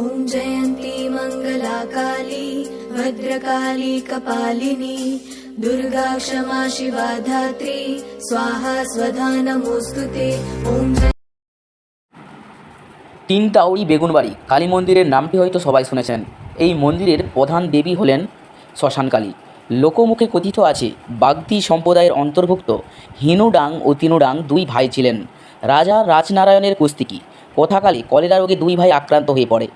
ॐ जयन्ती मङ्गला काली भद्रकाली कपालिनी दुर्गा क्षमा शिवा धात्री स्वाहा स्वधा नमोऽस्तु ते ॐ जय তিনটাউড়ি বেগুনবাড়ি কালী মন্দিরের নামটি হয়তো সবাই শুনেছেন এই মন্দিরের প্রধান দেবী হলেন শ্মশানকালী লোকমুখে কথিত আছে বাগদি সম্প্রদায়ের অন্তর্ভুক্ত হিনুডাং ও তিনুডাং দুই ভাই ছিলেন রাজা রাজনারায়ণের কুস্তিকি কথাকালে কলেরা রোগে দুই ভাই আক্রান্ত হয়ে পড়ে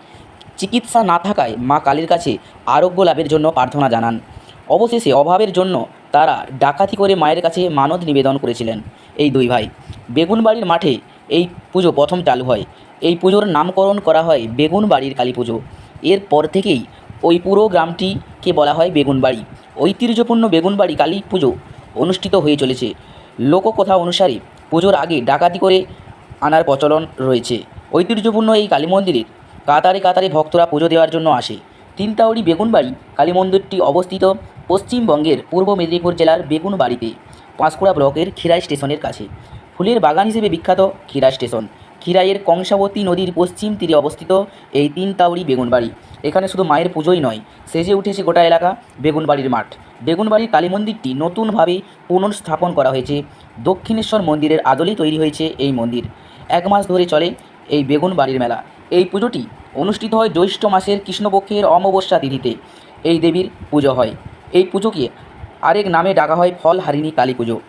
চিকিৎসা না থাকায় মা কালীর কাছে আরোগ্য লাভের জন্য প্রার্থনা জানান। অবশেষে অভাবের জন্য তারা ডাকাতি করে মায়ের কাছে মানত নিবেদন করেছিলেন। এই দুই ভাই, বেগুনবাড়ির মাঠে এই পুজো প্রথম চালু হয়। এই পুজোর নামকরণ করা হয় বেগুনবাড়ির কালী পুজো। এরপর থেকেই ওই পুরো গ্রামটিকে বলা হয় বেগুনবাড়ি। ঐতিহ্যপূর্ণ বেগুনবাড়ি কালী পুজো অনুষ্ঠিত হয়ে চলেছে। লোককথা অনুসারে পুজোর আগে ডাকাতি করে আনার প্রচলন রয়েছে। ঐতিহ্যপূর্ণ এই কালী মন্দিরের কাতারে কাতারে ভক্তরা পুজো দেওয়ার জন্য আসে। তিনতাউড়ি বেগুনবাড়ি, কালী মন্দিরটি অবস্থিত পশ্চিমবঙ্গের পূর্ব মেদিনীপুর জেলার বেগুনবাড়িতে পাঁশকুড়া ব্লকের খিরাই স্টেশনের কাছে। ফুলের বাগান হিসেবে বিখ্যাত খিরাই স্টেশন। খিরাইয়ের কংসাবতী নদীর পশ্চিম তীরে অবস্থিত এই তিনতাউড়ি বেগুনবাড়ি। এখানে শুধু মায়ের পুজোই নয়, সেজে উঠেছে গোটা এলাকা বেগুনবাড়ির মাঠ। বেগুনবাড়ির কালী মন্দিরটি নতুনভাবে পুনর্স্থাপন করা হয়েছে। দক্ষিণেশ্বর মন্দিরের আদলেই তৈরি হয়েছে এই মন্দির। এক মাস ধরে চলে এই বেগুনবাড়ির মেলা। এই পুজোটি অনুষ্ঠিত হয় জ্যৈষ্ঠ মাসের কৃষ্ণপক্ষের অমাবস্যা তিথিতে। এই দেবীর পুজো হয়। এই পুজোকে আরেক নামে ডাকা হয় ফল হারিণী কালী পুজো।